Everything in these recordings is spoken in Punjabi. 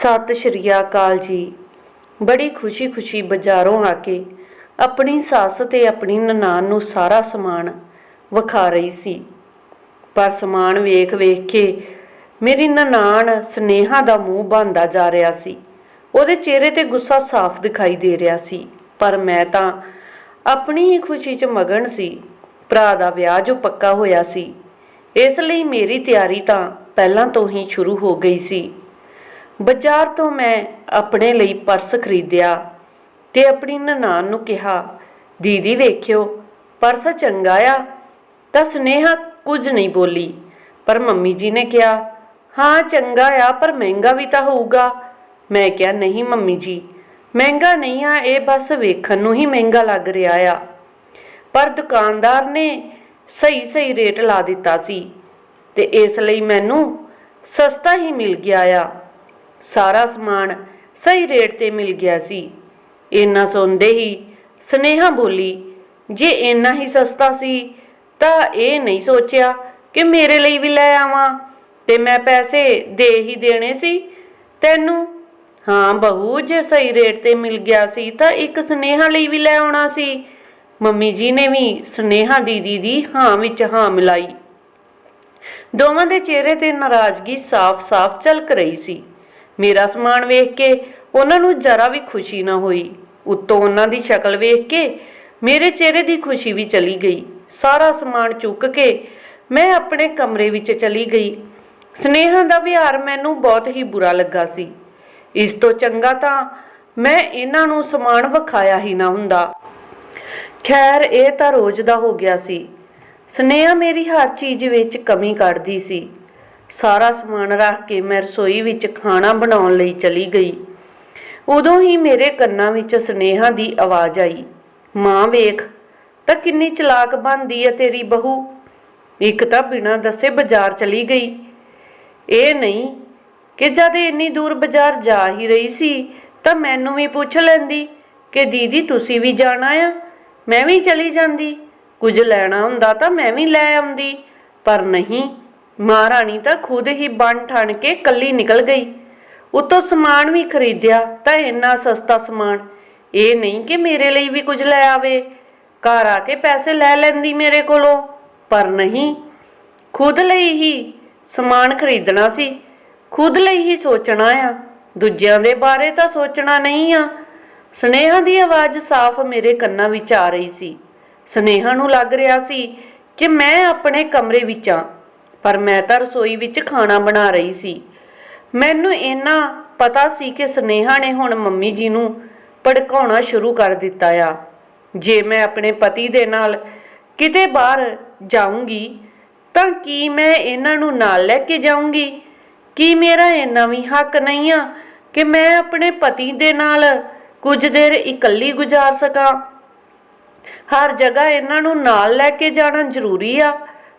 ਸਤਿ ਸ਼੍ਰੀ ਅਕਾਲ ਜੀ। ਬੜੀ ਖੁਸ਼ੀ-ਖੁਸ਼ੀ ਬਾਜ਼ਾਰੋਂ ਆ ਕੇ ਆਪਣੀ ਸੱਸ ਤੇ ਆਪਣੀ ਨਨਾਣ ਨੂੰ ਸਾਰਾ ਸਮਾਨ ਵਿਖਾ ਰਹੀ ਸੀ। ਪਰ ਸਮਾਨ ਵੇਖ-ਵੇਖ ਕੇ ਮੇਰੀ ਨਨਾਣ ਸਨੇਹਾ ਦਾ ਮੂੰਹ ਬੰਦਾ ਜਾ ਰਿਹਾ ਸੀ। ਉਹਦੇ ਚਿਹਰੇ ਤੇ ਗੁੱਸਾ ਸਾਫ਼ ਦਿਖਾਈ ਦੇ ਰਿਹਾ ਸੀ। ਪਰ ਮੈਂ ਤਾਂ ਆਪਣੀ ਹੀ ਖੁਸ਼ੀ 'ਚ ਮਗਨ ਸੀ। ਭਰਾ ਦਾ ਵਿਆਹ ਜੋ ਪੱਕਾ ਹੋਇਆ ਸੀ। ਇਸ ਲਈ ਮੇਰੀ ਤਿਆਰੀ ਤਾਂ ਪਹਿਲਾਂ ਤੋਂ ਹੀ ਸ਼ੁਰੂ ਹੋ ਗਈ ਸੀ। ਬਾਜ਼ਾਰ ਤੋਂ ਮੈਂ ਆਪਣੇ ਲਈ ਪਰਸ ਖਰੀਦਿਆ ਤੇ ਆਪਣੀ ਨਨਾਣ ਨੂੰ ਕਿਹਾ, ਦੀਦੀ ਵੇਖਿਓ, ਪਰਸ ਚੰਗਾ ਆ, ਤਾਂ ਸਨੇਹਾ ਕੁਝ ਨਹੀਂ ਬੋਲੀ। ਪਰ ਮੰਮੀ ਜੀ ਨੇ ਕਿਹਾ, ਹਾਂ, ਚੰਗਾ ਆ, ਪਰ ਮਹਿੰਗਾ ਵੀ ਤਾਂ ਹੋਊਗਾ। ਮੈਂ ਕਿਹਾ, ਨਹੀਂ ਮੰਮੀ ਜੀ, ਮਹਿੰਗਾ ਨਹੀਂ ਆ, ਇਹ ਬਸ ਵੇਖਣ ਨੂੰ ਹੀ ਮਹਿੰਗਾ ਲੱਗ ਰਿਹਾ ਆ। ਪਰ ਦੁਕਾਨਦਾਰ ਨੇ ਸਹੀ ਸਹੀ ਰੇਟ ਲਾ ਦਿੱਤਾ ਸੀ ਤੇ ਇਸ ਲਈ ਮੈਨੂੰ ਸਸਤਾ ਹੀ ਮਿਲ ਗਿਆ ਆ। ਸਾਰਾ ਸਮਾਨ ਸਹੀ ਰੇਟ ਤੇ ਮਿਲ ਗਿਆ ਸੀ। ਇੰਨਾ ਸੁਣਦੇ ਹੀ ਸਨੇਹਾ ਬੋਲੀ, ਜੇ ਇੰਨਾ ਹੀ ਸਸਤਾ ਸੀ ਤਾਂ ਇਹ ਨਹੀਂ ਸੋਚਿਆ ਕਿ ਮੇਰੇ ਲਈ ਵੀ ਲੈ ਆਵਾਂ ਤੇ ਮੈਂ ਪੈਸੇ ਦੇ ਹੀ ਦੇਣੇ ਸੀ। ਤੈਨੂੰ? ਹਾਂ ਬਹੂ, ਜੇ ਸਹੀ ਰੇਟ ਤੇ ਮਿਲ ਗਿਆ ਸੀ ਤਾਂ ਇੱਕ ਸਨੇਹਾ ਲਈ ਵੀ ਲੈ ਆਉਣਾ ਸੀ। ਮੰਮੀ ਜੀ ਨੇ ਵੀ ਸਨੇਹਾ ਦੀਦੀ ਦੀ ਹਾਂ ਵਿੱਚ ਹਾਂ ਮਿਲਾਈ। ਦੋਵਾਂ ਦੇ ਚਿਹਰੇ ਤੇ ਨਾਰਾਜ਼ਗੀ ਸਾਫ਼-ਸਾਫ਼ ਝਲਕ ਰਹੀ ਸੀ। ਮੇਰਾ ਸਮਾਨ ਵੇਖ ਕੇ ਉਹਨਾਂ ਨੂੰ ਜਰਾ ਵੀ ਖੁਸ਼ੀ ਨਾ ਹੋਈ। ਉੱਤੋਂ ਉਹਨਾਂ ਦੀ ਸ਼ਕਲ ਵੇਖ ਕੇ ਮੇਰੇ ਚਿਹਰੇ ਦੀ ਖੁਸ਼ੀ ਵੀ ਚਲੀ ਗਈ। ਸਾਰਾ ਸਮਾਨ ਚੁੱਕ ਕੇ ਮੈਂ ਆਪਣੇ ਕਮਰੇ ਵਿੱਚ ਚਲੀ ਗਈ। ਸਨੇਹਾ ਦਾ ਵਿਹਾਰ ਮੈਨੂੰ ਬਹੁਤ ਹੀ ਬੁਰਾ ਲੱਗਾ ਸੀ। ਇਸ ਤੋਂ ਚੰਗਾ ਤਾਂ ਮੈਂ ਇਹਨਾਂ ਨੂੰ ਸਮਾਨ ਵਿਖਾਇਆ ਹੀ ਨਾ ਹੁੰਦਾ। ਖੈਰ, ਇਹ ਤਾਂ ਰੋਜ਼ ਦਾ ਹੋ ਗਿਆ ਸੀ। ਸਨੇਹਾ ਮੇਰੀ ਹਰ ਚੀਜ਼ ਵਿੱਚ ਕਮੀ ਕੱਢਦੀ ਸੀ। ਸਾਰਾ ਸਮਾਨ ਰੱਖ ਕੇ ਮੈਂ ਰਸੋਈ ਵਿੱਚ ਖਾਣਾ ਬਣਾਉਣ ਲਈ ਚਲੀ ਗਈ। ਉਦੋਂ ਹੀ ਮੇਰੇ ਕੰਨਾਂ ਵਿੱਚ ਸਨੇਹਾ ਦੀ ਆਵਾਜ਼ ਆਈ, ਮਾਂ ਵੇਖ, ਤਾਂ ਕਿੰਨੀ ਚਲਾਕ ਬਣਦੀ ਹੈ ਤੇਰੀ ਬਹੂ। ਇੱਕ ਤਾਂ ਬਿਨਾਂ ਦੱਸੇ ਬਾਜ਼ਾਰ ਚਲੀ ਗਈ। ਇਹ ਨਹੀਂ ਕਿ ਜਦ ਇੰਨੀ ਦੂਰ ਬਾਜ਼ਾਰ ਜਾ ਹੀ ਰਹੀ ਸੀ, ਤਾਂ ਮੈਨੂੰ ਵੀ ਪੁੱਛ ਲੈਂਦੀ ਕਿ ਦੀਦੀ ਤੁਸੀਂ ਵੀ ਜਾਣਾ ਆ? ਮੈਂ ਵੀ ਚਲੀ ਜਾਂਦੀ। ਕੁਝ ਲੈਣਾ ਹੁੰਦਾ ਤਾਂ ਮੈਂ ਵੀ ਲੈ ਆਉਂਦੀ, ਪਰ ਨਹੀਂ ਮਹਾਰਾਣੀ ਤਾਂ ਖੁਦ ਹੀ ਬਣ ਠਣ ਕੇ ਕੱਲੀ ਨਿਕਲ ਗਈ। ਉਤੋਂ ਸਮਾਨ ਵੀ ਖਰੀਦਿਆ ਤਾਂ ਇੰਨਾ ਸਸਤਾ ਸਮਾਨ। ਇਹ ਨਹੀਂ ਕਿ ਮੇਰੇ ਲਈ ਵੀ ਕੁਝ ਲੈ ਆਵੇ। ਘਰ ਆ ਕੇ ਪੈਸੇ ਲੈ ਲੈਂਦੀ ਮੇਰੇ ਕੋਲੋਂ, ਪਰ ਨਹੀਂ। ਖੁਦ ਲਈ ਹੀ ਸਮਾਨ ਖਰੀਦਣਾ ਸੀ। ਖੁਦ ਲਈ ਹੀ ਸੋਚਣਾ ਆ। ਦੂਜਿਆਂ ਦੇ ਬਾਰੇ ਤਾਂ ਸੋਚਣਾ ਨਹੀਂ ਆ। ਸਨੇਹਾ ਦੀ ਆਵਾਜ਼ ਸਾਫ਼ ਮੇਰੇ ਕੰਨਾਂ ਵਿੱਚ ਆ ਰਹੀ ਸੀ। ਸਨੇਹਾ ਨੂੰ ਲੱਗ ਰਿਹਾ ਸੀ ਕਿ ਮੈਂ ਆਪਣੇ ਕਮਰੇ ਵਿੱਚ ਆ। ਪਰ ਮੈਂ ਤਾਂ ਰਸੋਈ ਵਿੱਚ ਖਾਣਾ ਬਣਾ ਰਹੀ ਸੀ। ਮੈਨੂੰ ਇੰਨਾ ਪਤਾ ਸੀ ਕਿ ਸਨੇਹਾ ਨੇ ਹੁਣ ਮੰਮੀ ਜੀ ਨੂੰ ਭੜਕਾਉਣਾ ਸ਼ੁਰੂ ਕਰ ਦਿੱਤਾ ਆ। ਜੇ ਮੈਂ ਆਪਣੇ ਪਤੀ ਦੇ ਨਾਲ ਕਿਤੇ ਬਾਹਰ ਜਾਊਂਗੀ, ਤਾਂ ਕੀ ਮੈਂ ਇਹਨਾਂ ਨੂੰ ਨਾਲ ਲੈ ਕੇ ਜਾਊਂਗੀ? ਕੀ ਮੇਰਾ ਇੰਨਾ ਵੀ ਹੱਕ ਨਹੀਂ ਆ ਕਿ ਮੈਂ ਆਪਣੇ ਪਤੀ ਦੇ ਨਾਲ ਕੁਝ ਦੇਰ ਇਕੱਲੀ ਗੁਜ਼ਾਰ ਸਕਾਂ? ਹਰ ਜਗ੍ਹਾ ਇਹਨਾਂ ਨੂੰ ਨਾਲ ਲੈ ਕੇ ਜਾਣਾ ਜ਼ਰੂਰੀ ਆ।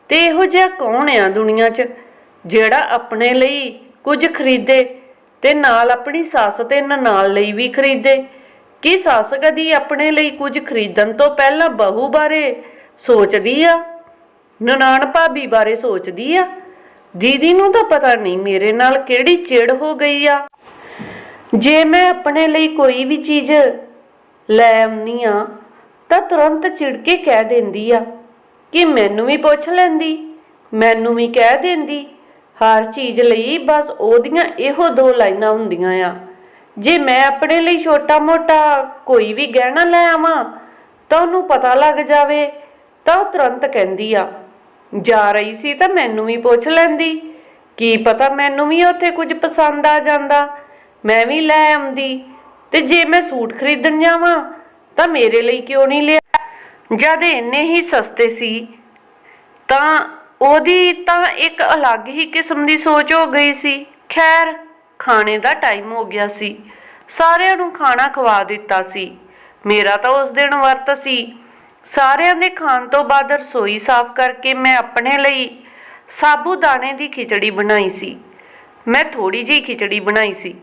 ਤੇ ਇਹੋ ਜਿਹਾ ਕੌਣ ਆ ਦੁਨੀਆ 'ਚ ਜਿਹੜਾ ਆਪਣੇ ਲਈ ਕੁਝ ਖਰੀਦੇ ਤੇ ਨਾਲ ਆਪਣੀ ਸੱਸ ਤੇ ਨਨਾਣ ਲਈ ਵੀ ਖਰੀਦੇ? ਕੀ ਸੱਸ ਕਦੀ ਆਪਣੇ ਲਈ ਕੁਝ ਖਰੀਦਣ ਤੋਂ ਪਹਿਲਾਂ ਬਹੂ ਬਾਰੇ ਸੋਚਦੀ ਆ? ਨਨਾਣ ਭਾਬੀ ਬਾਰੇ ਸੋਚਦੀ ਆ? ਦੀਦੀ ਨੂੰ ਤਾਂ ਪਤਾ ਨਹੀਂ ਮੇਰੇ ਨਾਲ ਕਿਹੜੀ ਚਿੜ ਹੋ ਗਈ ਆ। ਜੇ ਮੈਂ ਆਪਣੇ ਲਈ ਕੋਈ ਵੀ ਚੀਜ਼ ਲੈ ਆਉਣੀ ਆ, ਤਾਂ ਤੁਰੰਤ ਚਿੜ ਕੇ ਕਹਿ ਦਿੰਦੀ ਆ। ਕਿ ਮੈਨੂੰ ਵੀ ਪੁੱਛ ਲੈਂਦੀ, ਮੈਨੂੰ ਵੀ ਕਹਿ ਦਿੰਦੀ। ਹਰ ਚੀਜ਼ ਲਈ ਬਸ ਉਹਦੀਆਂ ਇਹੋ ਦੋ ਲਾਈਨਾਂ ਹੁੰਦੀਆਂ ਆ। ਜੇ ਮੈਂ ਆਪਣੇ ਲਈ ਛੋਟਾ-ਮੋਟਾ ਕੋਈ ਵੀ ਗਹਿਣਾ ਲੈ ਆਵਾਂ, ਤਾਂ ਉਹਨੂੰ ਪਤਾ ਲੱਗ ਜਾਵੇ, ਤਾਂ ਉਹ ਤੁਰੰਤ ਕਹਿੰਦੀ ਆ। ਜਾ ਰਹੀ ਸੀ ਤਾਂ ਮੈਨੂੰ ਵੀ ਪੁੱਛ ਲੈਂਦੀ, ਕੀ ਪਤਾ ਮੈਨੂੰ ਵੀ ਉੱਥੇ ਕੁਝ ਪਸੰਦ ਆ ਜਾਂਦਾ। ਮੈਂ ਵੀ ਲੈ ਆਉਂਦੀ, ਤੇ ਜੇ ਮੈਂ ਸੂਟ ਖਰੀਦਣ ਜਾਵਾਂ, ਤਾਂ ਮੇਰੇ ਲਈ ਕਿਉਂ ਨਹੀਂ ਲਿਆ? ਜਦ ਇੰਨੇ ਹੀ ਸਸਤੇ ਸੀ, ਤਾਂ ਉਹਦੀ ਤਾਂ ਇੱਕ ਅਲੱਗ ਹੀ ਕਿਸਮ ਦੀ ਸੋਚ ਹੋ ਗਈ ਸੀ। ਖੈਰ, ਖਾਣੇ ਦਾ ਟਾਈਮ ਹੋ ਗਿਆ ਸੀ। ਸਾਰਿਆਂ ਨੂੰ ਖਾਣਾ ਖਵਾ ਦਿੱਤਾ ਸੀ। ਮੇਰਾ ਤਾਂ ਉਸ ਦਿਨ ਵਰਤ ਸੀ। ਸਾਰਿਆਂ ਦੇ ਖਾਣ ਤੋਂ ਬਾਅਦ ਰਸੋਈ ਸਾਫ਼ ਕਰਕੇ ਮੈਂ ਆਪਣੇ ਲਈ ਸਾਬੂ ਦਾਣੇ ਦੀ ਖਿਚੜੀ ਬਣਾਈ ਸੀ। ਮੈਂ ਥੋੜੀ ਜਿਹੀ ਖਿਚੜੀ ਬਣਾਈ ਸੀ।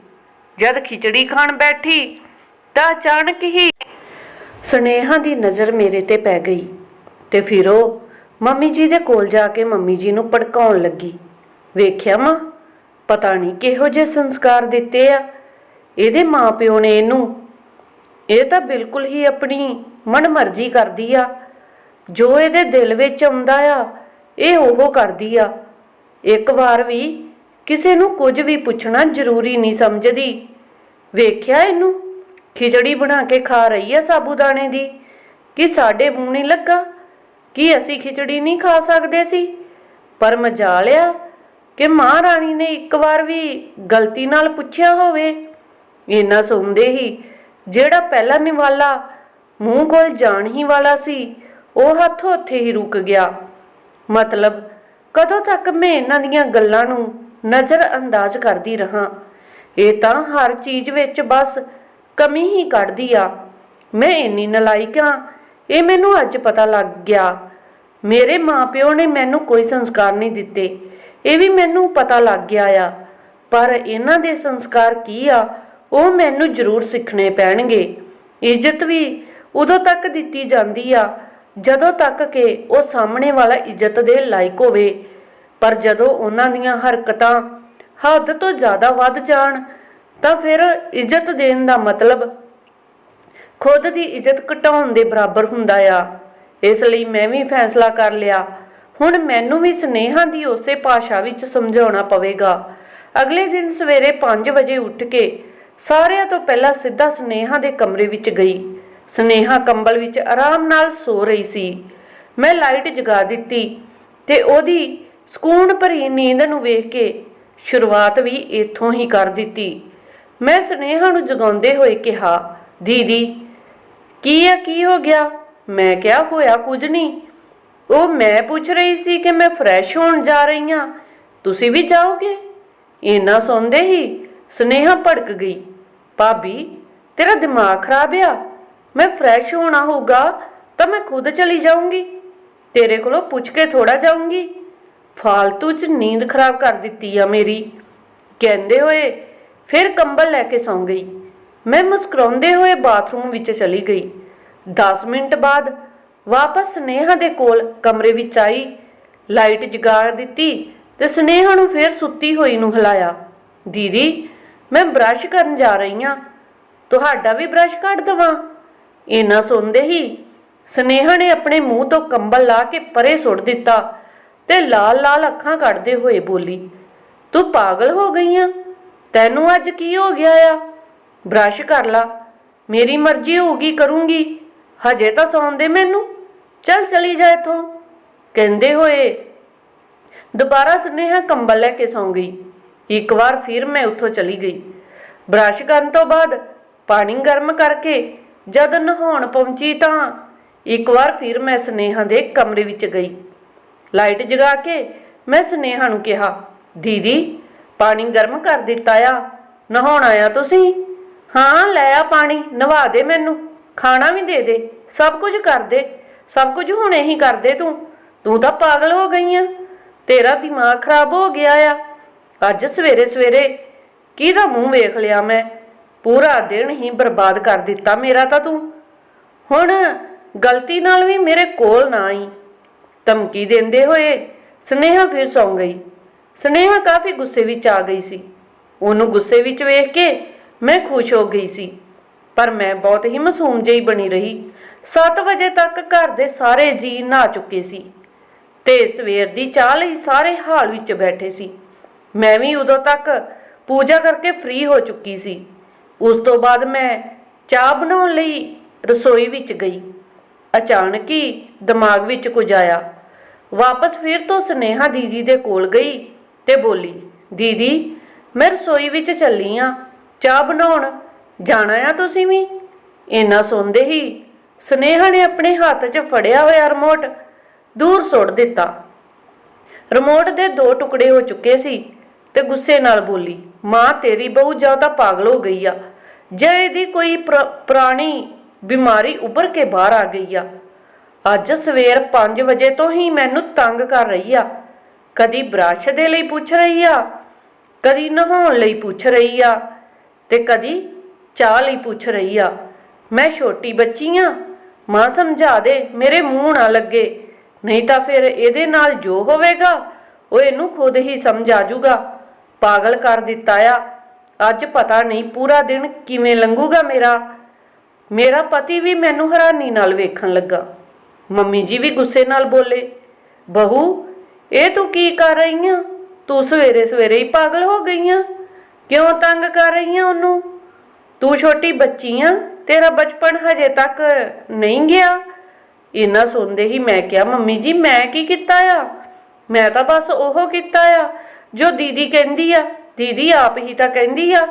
ਜਦ ਖਿਚੜੀ ਖਾਣ ਬੈਠੀ, ਤਾਂ ਅਚਾਨਕ ਹੀ ਸਨੇਹਾ ਦੀ ਨਜ਼ਰ ਮੇਰੇ ਤੇ ਪੈ ਗਈ ਤੇ ਫਿਰ ਉਹ ਮੰਮੀ ਜੀ ਦੇ ਕੋਲ ਜਾ ਕੇ ਮੰਮੀ ਜੀ ਨੂੰ ਭੜਕਾਉਣ ਲੱਗੀ। ਵੇਖਿਆ ਮਾਂ, ਪਤਾ ਨਹੀਂ ਕਿਹੋ ਜਿਹੇ ਸੰਸਕਾਰ ਦਿੱਤੇ ਆ। ਇਹਦੇ ਮਾਪਿਓ ਨੇ ਇਹਨੂੰ, ਇਹ ਤਾਂ ਬਿਲਕੁਲ ਹੀ ਆਪਣੀ ਮਨਮਰਜ਼ੀ ਕਰਦੀ ਆ। ਜੋ ਇਹਦੇ ਦਿਲ ਵਿੱਚ ਆਉਂਦਾ ਆ, ਇਹ ਉਹ ਕਰਦੀ ਆ। ਇੱਕ ਵਾਰ ਵੀ ਕਿਸੇ ਨੂੰ ਕੁਝ ਵੀ ਪੁੱਛਣਾ ਜ਼ਰੂਰੀ ਨਹੀਂ ਸਮਝਦੀ। ਵੇਖਿਆ ਇਹਨੂੰ ਖਿਚੜੀ ਬਣਾ ਕੇ ਖਾ ਰਹੀ ਆ ਸਾਬੂਦਾਣੇ ਦੀ? ਕਿ ਸਾਡੇ ਮੂੰਹ ਨਹੀਂ ਲੱਗਾ? ਕਿ ਅਸੀਂ ਖਿਚੜੀ ਨਹੀਂ ਖਾ ਸਕਦੇ ਸੀ? ਪਰ ਮਜਾਲਿਆ ਕਿ ਮਹਾਰਾਣੀ ਨੇ ਇੱਕ ਵਾਰ ਵੀ ਗਲਤੀ ਨਾਲ ਪੁੱਛਿਆ ਹੋਵੇ। ਇੰਨਾ ਸੁਣਦੇ ਹੀ ਜਿਹੜਾ ਪਹਿਲਾ ਨਿਵਾਲਾ ਮੂੰਹ ਕੋਲ ਜਾਣ ਹੀ ਵਾਲਾ ਸੀ, ਉਹ ਹੱਥੋਂ ਉੱਥੇ ਹੀ ਰੁਕ ਗਿਆ। ਮਤਲਬ ਕਦੋਂ ਤੱਕ ਮੈਂ ਇਹਨਾਂ ਦੀਆਂ ਗੱਲਾਂ ਨੂੰ ਨਜ਼ਰ ਅੰਦਾਜ਼ ਕਰਦੀ ਰਹਾ? ਇਹ ਤਾਂ ਹਰ ਚੀਜ਼ ਵਿੱਚ ਬਸ ਕਮੀ ਹੀ ਕੱਢਦੀ ਆ। ਮੈਂ ਇੰਨੀ ਨਲਾਇਕ ਹਾਂ ਇਹ ਮੈਨੂੰ ਅੱਜ ਪਤਾ ਲੱਗ ਗਿਆ। ਮੇਰੇ ਮਾਪਿਓ ਨੇ ਮੈਨੂੰ ਕੋਈ ਸੰਸਕਾਰ ਨਹੀਂ ਦਿੱਤੇ। ਇਹ ਵੀ ਮੈਨੂੰ ਪਤਾ ਲੱਗ ਗਿਆ ਆ। ਪਰ ਇਹਨਾਂ ਦੇ ਸੰਸਕਾਰ ਕੀ ਆ? ਉਹ ਮੈਨੂੰ ਜ਼ਰੂਰ ਸਿੱਖਣੇ ਪੈਣਗੇ। ਇੱਜ਼ਤ ਵੀ ਉਦੋਂ ਤੱਕ ਦਿੱਤੀ ਜਾਂਦੀ ਆ, ਜਦੋਂ ਤੱਕ ਕਿ ਉਹ ਸਾਹਮਣੇ ਵਾਲਾ ਇੱਜ਼ਤ ਦੇ ਲਾਇਕ ਹੋਵੇ। ਪਰ ਜਦੋਂ ਉਹਨਾਂ ਦੀਆਂ ਹਰਕਤਾਂ ਹੱਦ ਤੋਂ ਜ਼ਿਆਦਾ ਵੱਧ ਜਾਣ ਤਾਂ ਫਿਰ ਇੱਜ਼ਤ ਦੇਣ ਦਾ ਮਤਲਬ ਖੁਦ ਦੀ ਇੱਜ਼ਤ ਘਟਾਉਣ ਦੇ ਬਰਾਬਰ ਹੁੰਦਾ ਆ। ਇਸ ਲਈ ਮੈਂ ਵੀ ਫੈਸਲਾ ਕਰ ਲਿਆ। ਹੁਣ ਮੈਨੂੰ ਵੀ ਸਨੇਹਾਂ ਦੀ ਉਸੇ ਭਾਸ਼ਾ ਵਿੱਚ ਸਮਝਾਉਣਾ ਪਵੇਗਾ। ਅਗਲੇ ਦਿਨ ਸਵੇਰੇ 5 ਵਜੇ ਉੱਠ ਕੇ ਸਾਰਿਆਂ ਤੋਂ ਪਹਿਲਾਂ ਸਿੱਧਾ ਸਨੇਹਾ ਦੇ ਕਮਰੇ ਵਿੱਚ ਗਈ। ਸਨੇਹਾ ਕੰਬਲ ਵਿੱਚ ਆਰਾਮ ਨਾਲ ਸੋ ਰਹੀ ਸੀ। ਮੈਂ ਲਾਈਟ ਜਗਾ ਦਿੱਤੀ ਤੇ ਉਹਦੀ ਸਕੂਨ ਭਰੀ ਨੀਂਦ ਨੂੰ ਵੇਖ ਕੇ ਸ਼ੁਰੂਆਤ ਵੀ ਇੱਥੋਂ ਹੀ ਕਰ ਦਿੱਤੀ। ਮੈਂ ਸੁਨੇਹਾ ਨੂੰ ਜਗਾਉਂਦੇ ਹੋਏ ਕਿਹਾ, ਦੀਦੀ, ਕੀ ਆ, ਕੀ ਹੋ ਗਿਆ? ਮੈਂ ਕਿਹਾ, ਹੋਇਆ ਕੁਝ ਨਹੀਂ। ਉਹ ਮੈਂ ਪੁੱਛ ਰਹੀ ਸੀ ਕਿ ਮੈਂ ਫਰੈਸ਼ ਹੋਣ ਜਾ ਰਹੀ ਹਾਂ। ਤੁਸੀਂ ਵੀ ਜਾਓਗੇ? ਇੰਨਾ ਸੁਣਦੇ ਹੀ ਸੁਨੇਹਾ ਭੜਕ ਗਈ। ਭਾਬੀ, ਤੇਰਾ ਦਿਮਾਗ ਖਰਾਬ ਆ। ਮੈਂ ਫਰੈਸ਼ ਹੋਣਾ ਹੋਊਗਾ ਤਾਂ ਮੈਂ ਖੁਦ ਚਲੀ ਜਾਊਂਗੀ। ਤੇਰੇ ਕੋਲੋਂ ਪੁੱਛ ਕੇ ਥੋੜਾ ਜਾਊਂਗੀ। ਫਾਲਤੂ ਚ ਨੀਂਦ ਖਰਾਬ ਕਰ ਦਿੱਤੀ ਆ ਮੇਰੀ। ਕਹਿੰਦੇ ਹੋਏ ਫਿਰ ਕੰਬਲ ਲੈ ਕੇ ਸੌਂ ਗਈ। ਮੈਂ ਮੁਸਕਰਾਉਂਦੇ ਹੋਏ ਬਾਥਰੂਮ ਵਿੱਚ ਚਲੀ ਗਈ। 10 ਮਿੰਟ ਬਾਅਦ ਵਾਪਸ ਸਨੇਹਾ ਦੇ ਕੋਲ ਕਮਰੇ ਵਿੱਚ ਆਈ, ਲਾਈਟ ਜਗਾ ਦਿੱਤੀ ਤੇ ਸਨੇਹਾ ਨੂੰ ਫਿਰ ਸੁੱਤੀ ਹੋਈ ਨੂੰ ਹਿਲਾਇਆ। ਦੀਦੀ, ਮੈਂ ਬ੍ਰਸ਼ ਕਰਨ ਜਾ ਰਹੀ ਹਾਂ। ਤੁਹਾਡਾ ਵੀ ਬ੍ਰਸ਼ ਕੱਢ ਦਵਾਂ? ਇਹਨਾਂ ਸੁਣਦੇ ਹੀ ਸਨੇਹਾ ਨੇ ਆਪਣੇ ਮੂੰਹ ਤੋਂ ਕੰਬਲ ਲਾ ਕੇ ਪਰੇ ਸੁੱਟ ਦਿੱਤਾ ਤੇ ਲਾਲ ਲਾਲ ਅੱਖਾਂ ਕੱਢਦੇ ਹੋਏ ਬੋਲੀ, ਤੂੰ ਪਾਗਲ ਹੋ ਗਈ ਆ? ਤੈਨੂੰ ਅੱਜ ਕੀ ਹੋ ਗਿਆ ਆ? ਬ੍ਰਸ਼ ਕਰ ਲਾ। ਮੇਰੀ ਮਰਜ਼ੀ ਹੋਊਗੀ, ਕਰੂੰਗੀ। ਹਜੇ ਤਾਂ ਸੌਣ ਦੇ ਮੈਨੂੰ। ਚੱਲ ਚਲੀ ਜਾ ਇੱਥੋਂ। ਕਹਿੰਦੇ ਹੋਏ ਦੁਬਾਰਾ ਸੁਨੇਹਾ ਕੰਬਲ ਲੈ ਕੇ ਸੌਂ ਗਈ। ਇੱਕ ਵਾਰ ਫਿਰ ਮੈਂ ਉੱਥੋਂ ਚਲੀ ਗਈ। ਬ੍ਰਸ਼ ਕਰਨ ਤੋਂ ਬਾਅਦ ਪਾਣੀ ਗਰਮ ਕਰਕੇ ਜਦ ਨਹਾਉਣ ਪਹੁੰਚੀ ਤਾਂ ਇੱਕ ਵਾਰ ਫਿਰ ਮੈਂ ਸੁਨੇਹਾ ਦੇ ਕਮਰੇ ਵਿੱਚ ਗਈ। ਲਾਈਟ ਜਗਾ ਕੇ ਮੈਂ ਸੁਨੇਹਾ ਨੂੰ ਕਿਹਾ, ਦੀਦੀ ਪਾਣੀ ਗਰਮ ਕਰ ਦਿੱਤਾ ਆ। ਨਹਾਉਣ ਆਇਆ ਤੁਸੀਂ? ਹਾਂ, ਲੈ ਆ ਪਾਣੀ, ਨਵਾ ਦੇ ਮੈਨੂੰ। ਖਾਣਾ ਵੀ ਦੇ ਦੇ, ਸਭ ਕੁਝ ਕਰ ਦੇ। ਸਭ ਕੁਝ ਹੁਣੇ ਹੀ ਕਰ ਦੇ ਤੂੰ। ਤੂੰ ਤਾਂ ਪਾਗਲ ਹੋ ਗਈ ਆ। ਤੇਰਾ ਦਿਮਾਗ ਖਰਾਬ ਹੋ ਗਿਆ ਆ। ਅੱਜ ਸਵੇਰੇ ਸਵੇਰੇ ਕਿਹਦਾ ਮੂੰਹ ਵੇਖ ਲਿਆ ਮੈਂ? ਪੂਰਾ ਦਿਨ ਹੀ ਬਰਬਾਦ ਕਰ ਦਿੱਤਾ ਮੇਰਾ ਤਾਂ ਤੂੰ। ਹੁਣ ਗਲਤੀ ਨਾਲ ਵੀ ਮੇਰੇ ਕੋਲ ਨਾ ਆਈ। ਧਮਕੀ ਦਿੰਦੇ ਹੋਏ ਸਨੇਹਾ ਫਿਰ ਸੌਂ ਗਈ। ਸਨੇਹਾ ਕਾਫੀ ਗੁੱਸੇ ਵਿੱਚ ਆ ਗਈ ਸੀ। ਉਹਨੂੰ ਗੁੱਸੇ ਵਿੱਚ ਵੇਖ ਕੇ ਮੈਂ ਖੁਸ਼ ਹੋ ਗਈ ਸੀ। ਪਰ ਮੈਂ ਬਹੁਤ ਹੀ ਮਾਸੂਮ ਜਿਹੀ ਬਣੀ ਰਹੀ। 7 ਵਜੇ ਤੱਕ ਘਰ ਦੇ ਸਾਰੇ ਜੀ ਨਹਾ ਚੁੱਕੇ ਸੀ ਤੇ ਸਵੇਰ ਦੀ ਚਾਹ ਲਈ ਸਾਰੇ ਹਾਲ ਵਿੱਚ ਬੈਠੇ ਸੀ। ਮੈਂ ਵੀ ਉਦੋਂ ਤੱਕ ਪੂਜਾ ਕਰਕੇ ਫ੍ਰੀ ਹੋ ਚੁੱਕੀ ਸੀ। ਉਸ ਤੋਂ ਬਾਅਦ ਮੈਂ ਚਾਹ ਬਣਾਉਣ ਲਈ ਰਸੋਈ ਵਿੱਚ ਗਈ। ਅਚਾਨਕ ਹੀ ਦਿਮਾਗ ਵਿੱਚ ਕੁਝ ਆਇਆ। ਵਾਪਸ ਫਿਰ ਤੋਂ ਸਨੇਹਾ ਦੀਦੀ ਦੇ ਕੋਲ ਗਈ। ਤੇ ਬੋਲੀ, ਦੀਦੀ, ਮੈਂ ਰਸੋਈ ਵਿੱਚ ਚੱਲੀ ਆ। ਚਾਹ ਬਣਾਉਣ ਜਾਣਾ ਆ ਤੁਸੀਂ ਵੀ? ਇੰਨਾ ਸੁਣਦੇ ਹੀ ਸਨੇਹਾ ਨੇ ਆਪਣੇ ਹੱਥ 'ਚ ਫੜਿਆ ਹੋਇਆ ਰਿਮੋਟ ਦੂਰ ਸੁੱਟ ਦਿੱਤਾ। ਰਿਮੋਟ ਦੇ ਦੋ ਟੁਕੜੇ ਹੋ ਚੁੱਕੇ ਸੀ ਤੇ ਗੁੱਸੇ ਨਾਲ ਬੋਲੀ, ਮਾਂ, ਤੇਰੀ ਬਹੂ ਜਾਂ ਤਾਂ ਪਾਗਲ ਹੋ ਗਈ ਆ, ਜਾਂ ਇਹਦੀ ਕੋਈ ਪੁਰਾ- ਪੁਰਾਣੀ ਬਿਮਾਰੀ ਉੱਭਰ ਕੇ ਬਾਹਰ ਆ ਗਈ ਆ। ਅੱਜ ਸਵੇਰ 5 ਵਜੇ ਤੋਂ ਹੀ ਮੈਨੂੰ ਤੰਗ ਕਰ ਰਹੀ ਆ। ਕਦੀ ਬ੍ਰਸ਼ ਦੇ ਲਈ ਪੁੱਛ ਰਹੀ ਆ, ਕਦੀ ਨਹਾਉਣ ਲਈ ਪੁੱਛ ਰਹੀ ਆ ਤੇ ਕਦੀ ਚਾਹ ਲਈ ਪੁੱਛ ਰਹੀ ਆ। ਮੈਂ ਛੋਟੀ ਬੱਚੀ ਆ, ਮਾਂ ਸਮਝਾ ਦੇ, ਮੇਰੇ ਮੂੰਹ ਨਾ ਲੱਗੇ, ਨਹੀਂ ਤਾਂ ਫਿਰ ਇਹਦੇ ਨਾਲ ਜੋ ਹੋਵੇਗਾ, ਉਹ ਇਹਨੂੰ ਖੁਦ ਹੀ ਸਮਝ ਆ ਜਾਊਗਾ ਪਾਗਲ ਕਰ ਦਿੱਤਾ ਆ। ਅੱਜ ਪਤਾ ਨਹੀਂ ਪੂਰਾ ਦਿਨ ਕਿਵੇਂ ਲੰਘੂਗਾ ਮੇਰਾ। ਮੇਰਾ ਪਤੀ ਵੀ ਮੈਨੂੰ ਹੈਰਾਨੀ ਨਾਲ ਵੇਖਣ ਲੱਗਾ। ਮੰਮੀ ਜੀ ਵੀ ਗੁੱਸੇ ਨਾਲ ਬੋਲੇ, ਬਹੂ ਇਹ ਤੂੰ ਕੀ ਕਰ ਰਹੀ ਆ ਤੂੰ ਸਵੇਰੇ ਸਵੇਰੇ ਹੀ ਪਾਗਲ ਹੋ ਗਈ ਆ ਕਿਉਂ ਤੰਗ ਕਰ ਰਹੀ ਆ ਉਹਨੂੰ? ਤੂੰ ਛੋਟੀ ਬੱਚੀ ਆ, ਤੇਰਾ ਬਚਪਨ ਹਜੇ ਤੱਕ ਨਹੀਂ ਗਿਆ। ਇਹਨਾਂ ਸੁਣਦੇ ਹੀ ਮੈਂ ਕਿਹਾ, ਮੰਮੀ ਜੀ, ਮੈਂ ਕੀ ਕੀਤਾ ਆ? ਮੈਂ ਤਾਂ ਬਸ ਉਹ ਕੀਤਾ ਆ ਜੋ ਦੀਦੀ ਕਹਿੰਦੀ ਆ। ਦੀਦੀ ਆਪ ਹੀ ਤਾਂ ਕਹਿੰਦੀ ਆ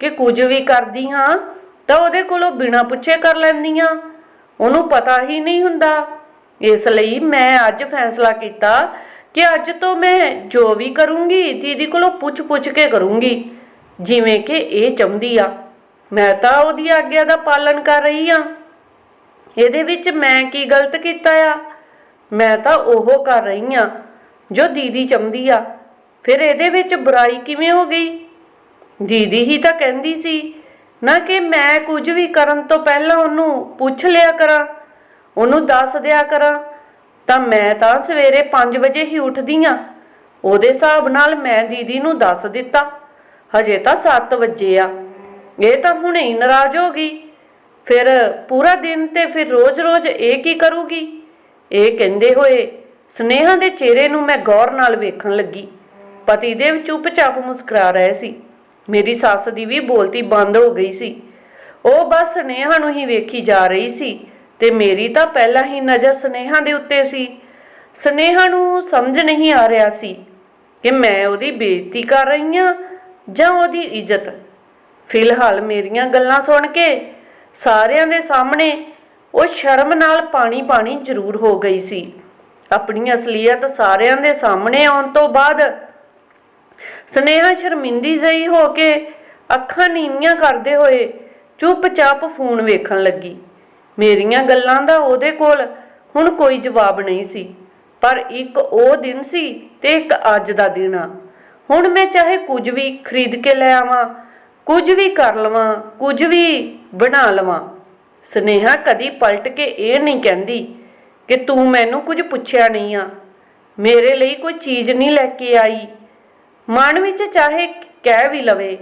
ਕਿ ਕੁਝ ਵੀ ਕਰਦੀ ਹਾਂ ਤਾਂ ਉਹਦੇ ਕੋਲੋਂ ਬਿਨਾਂ ਪੁੱਛੇ ਕਰ ਲੈਂਦੀ ਆ। ਉਹਨੂੰ ਪਤਾ ਹੀ ਨਹੀਂ ਹੁੰਦਾ। ਇਸ ਲਈ ਮੈਂ ਅੱਜ ਫੈਸਲਾ ਕੀਤਾ ਕਿ ਅੱਜ ਤੋਂ ਮੈਂ ਜੋ ਵੀ ਕਰੂੰਗੀ, ਦੀਦੀ ਕੋਲੋਂ ਪੁੱਛ-ਪੁੱਛ ਕੇ ਕਰੂੰਗੀ। ਜਿਵੇਂ ਕਿ ਇਹ ਚਾਹੁੰਦੀ ਆ। ਮੈਂ ਤਾਂ ਉਹਦੀ ਆਗਿਆ ਦਾ ਪਾਲਣ ਕਰ ਰਹੀ ਆ। ਇਹਦੇ ਵਿੱਚ ਮੈਂ ਕੀ ਗਲਤ ਕੀਤਾ ਆ? ਮੈਂ ਤਾਂ ਉਹ ਕਰ ਰਹੀ ਆ, ਜੋ ਦੀਦੀ ਚਾਹੁੰਦੀ ਆ। ਫਿਰ ਇਹਦੇ ਵਿੱਚ ਬੁਰਾਈ ਕਿਵੇਂ ਹੋ ਗਈ? ਦੀਦੀ ਹੀ ਤਾਂ ਕਹਿੰਦੀ ਸੀ, ਨਾ ਕਿ ਮੈਂ ਕੁਝ ਵੀ ਕਰਨ ਤੋਂ ਪਹਿਲਾਂ ਉਹਨੂੰ ਪੁੱਛ ਲਿਆ ਕਰਾਂ, ਉਹਨੂੰ ਦੱਸ ਦਿਆ ਕਰਾਂ। ਤਾਂ ਮੈਂ ਤਾਂ ਸਵੇਰੇ 5 ਵਜੇ ਹੀ ਉੱਠਦੀ ਆ। ਉਹਦੇ ਹਿਸਾਬ ਨਾਲ ਮੈਂ ਦੀਦੀ ਨੂੰ ਦੱਸ ਦਿੱਤਾ, ਹਜੇ ਤਾਂ 7 ਵਜੇ ਆ। ਇਹ ਤਾਂ ਹੁਣੇ ਹੀ ਨਾਰਾਜ਼ ਹੋ ਗਈ। ਫਿਰ ਪੂਰਾ ਦਿਨ ਤੇ ਫਿਰ ਰੋਜ਼-ਰੋਜ਼ ਇਹ ਕੀ ਕਰੂਗੀ? ਇਹ ਕਹਿੰਦੇ ਹੋਏ ਸਨੇਹਾ ਦੇ ਚਿਹਰੇ ਨੂੰ ਮੈਂ ਗੌਰ ਨਾਲ ਵੇਖਣ ਲੱਗੀ। ਪਤੀ ਦੇਵ ਚੁੱਪਚਾਪ ਮੁਸਕਰਾ ਰਹੇ ਸੀ। ਮੇਰੀ ਸੱਸ ਦੀ ਵੀ ਬੋਲਤੀ ਬੰਦ ਹੋ ਗਈ ਸੀ। ਉਹ ਬਸ ਸਨੇਹਾ ਨੂੰ ਹੀ ਵੇਖੀ ਜਾ ਰਹੀ ਸੀ। ਤੇ ਮੇਰੀ ਤਾਂ ਪਹਿਲਾਂ ਹੀ ਨਜ਼ਰ ਸਨੇਹਾ ਦੇ ਉੱਤੇ ਸੀ। ਸਨੇਹਾ ਨੂੰ ਸਮਝ ਨਹੀਂ ਆ ਰਿਹਾ ਸੀ ਕਿ ਮੈਂ ਉਹਦੀ ਬੇਇੱਜ਼ਤੀ ਕਰ ਰਹੀ ਹਾਂ ਜਾਂ ਉਹਦੀ ਇੱਜ਼ਤ। ਫਿਲਹਾਲ ਮੇਰੀਆਂ ਗੱਲਾਂ ਸੁਣ ਕੇ ਸਾਰਿਆਂ ਦੇ ਸਾਹਮਣੇ ਉਹ ਸ਼ਰਮ ਨਾਲ ਪਾਣੀ ਪਾਣੀ ਜ਼ਰੂਰ ਹੋ ਗਈ ਸੀ। ਆਪਣੀ ਅਸਲੀਅਤ ਸਾਰਿਆਂ ਦੇ ਸਾਹਮਣੇ ਆਉਣ ਤੋਂ ਬਾਅਦ ਸਨੇਹਾ ਸ਼ਰਮਿੰਦੀ ਜਈ ਹੋ ਕੇ ਅੱਖਾਂ ਨੀਵੀਆਂ ਕਰਦੇ ਹੋਏ ਚੁੱਪਚਾਪ ਫੋਨ ਵੇਖਣ ਲੱਗੀ। ਮੇਰੀਆਂ ਗੱਲਾਂ ਦਾ ਉਹਦੇ ਕੋਲ ਹੁਣ ਕੋਈ ਜਵਾਬ ਨਹੀਂ ਸੀ। ਪਰ ਇੱਕ ਉਹ ਦਿਨ ਸੀ ਤੇ ਇੱਕ ਅੱਜ ਦਾ ਦਿਨ ਆ। ਹੁਣ ਮੈਂ ਚਾਹੇ ਕੁਝ ਵੀ ਖਰੀਦ ਕੇ ਲੈ ਆਵਾਂ, ਕੁਝ ਵੀ ਕਰ ਲਵਾਂ, ਕੁਝ ਵੀ ਬਣਾ ਲਵਾਂ, ਸਨੇਹਾ ਕਦੀ ਪਲਟ ਕੇ ਇਹ ਨਹੀਂ ਕਹਿੰਦੀ ਕਿ ਤੂੰ ਮੈਨੂੰ ਕੁਝ ਪੁੱਛਿਆ ਨਹੀਂ ਆ। ਮੇਰੇ ਲਈ ਕੋਈ ਚੀਜ਼ ਨਹੀਂ ਲੈ ਕੇ ਆਈ। ਮਨ ਵਿੱਚ ਚਾਹੇ ਕਹਿ ਵੀ ਲਵੇ,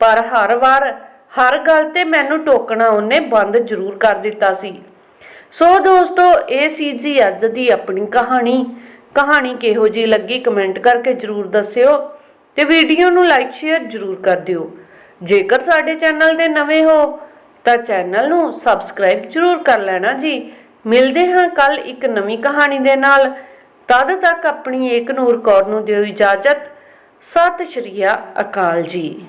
ਪਰ ਹਰ ਵਾਰ ਹਰ ਗੱਲ ਤੇ ਮੈਨੂੰ ਟੋਕਣਾ ਉਹਨੇ ਬੰਦ ਜ਼ਰੂਰ ਕਰ ਦਿੱਤਾ ਸੀ। ਸੋ ਦੋਸਤੋ, ਇਹ ਸੀ ਜੀ ਅੱਜ ਦੀ ਆਪਣੀ ਕਹਾਣੀ। ਕਹਾਣੀ ਕਿਹੋ ਜੀ ਲੱਗੀ ਕਮੈਂਟ ਕਰਕੇ ਜ਼ਰੂਰ ਦੱਸਿਓ ਤੇ ਵੀਡੀਓ ਨੂੰ ਲਾਈਕ, ਸ਼ੇਅਰ ਜ਼ਰੂਰ ਕਰ ਦਿਓ। ਜੇਕਰ ਸਾਡੇ ਚੈਨਲ ਦੇ ਨਵੇਂ ਹੋ, ਤਾਂ ਚੈਨਲ ਨੂੰ ਸਬਸਕ੍ਰਾਈਬ ਜ਼ਰੂਰ ਕਰ ਲੈਣਾ ਜੀ। ਮਿਲਦੇ ਹਾਂ ਕੱਲ ਇੱਕ ਨਵੀਂ ਕਹਾਣੀ ਦੇ ਨਾਲ। ਤਦ ਤੱਕ ਆਪਣੀ ਏਕ ਨੂਰ ਕੌਰ ਨੂੰ ਦਿਓ ਇਜਾਜ਼ਤ। ਸਤਿ ਸ਼੍ਰੀ ਅਕਾਲ ਜੀ।